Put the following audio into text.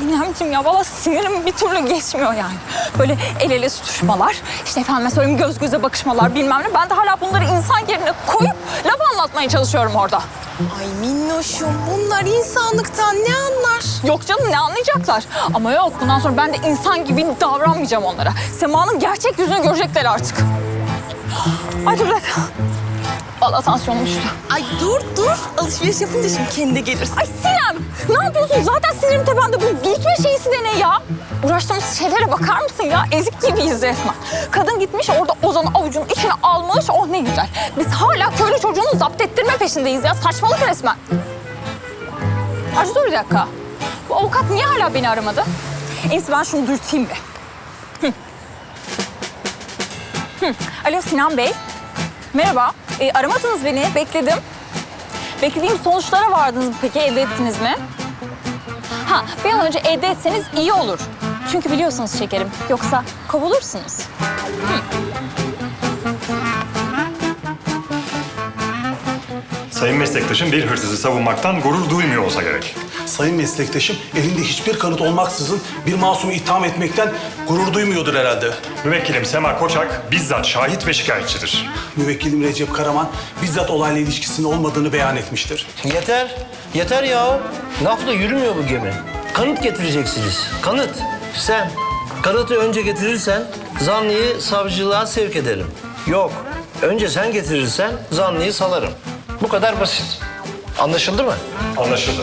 Sinemciğim ya valla sinirim bir türlü geçmiyor yani. Böyle el ele tutuşmalar, işte efendime söyleyeyim göz göze bakışmalar bilmem ne. Ben de hala bunları insan yerine koyup laf anlatmaya çalışıyorum orada. Ay minnoşum bunlar insanlıktan ne anlar? Yok canım ne anlayacaklar. Ama yok bundan sonra ben de insan gibi davranmayacağım onlara. Sema'nın gerçek yüzünü görecekler artık. Ay dur bir dakika. Valla tansiyonum düştü. Ay dur dur alışveriş yapınca şimdi kendine gelirsin. Ay Sinem sinirim tepemde. Bu dürtme şeysi de ne ya? Uğraştığımız şeylere bakar mısın ya? Ezik gibiyiz resmen. Kadın gitmiş orada Ozan'ı avucunun içine almış. Oh ne güzel. Biz hala köylü çocuğunu zapt ettirme peşindeyiz ya. Saçmalık resmen. Arzu dur bir dakika. Bu avukat niye hala beni aramadı? En ben şunu dürteyim bir. Hı. Hı. Alo Sinan Bey. Merhaba. Ee, aramadınız beni. Bekledim. Beklediğim sonuçlara vardınız mı peki? Elde ettiniz mi? Ha, bir an önce elde etseniz iyi olur. Çünkü biliyorsunuz şekerim. Yoksa kovulursunuz. Sayın meslektaşım bir hırsızı savunmaktan gurur duymuyor olsa gerek. Sayın meslektaşım elinde hiçbir kanıt olmaksızın bir masumu itham etmekten gurur duymuyordur herhalde. Müvekkilim Sema Koçak bizzat şahit ve şikayetçidir. Müvekkilim Recep Karaman bizzat olayla ilişkisinin olmadığını beyan etmiştir. Yeter. Yeter ya. Lafla yürümüyor bu gemi. Kanıt getireceksiniz. Kanıt. Sen kanıtı önce getirirsen zanlıyı savcılığa sevk ederim. Yok. Önce sen getirirsen zanlıyı salarım. Bu kadar basit. Anlaşıldı mı? Anlaşıldı.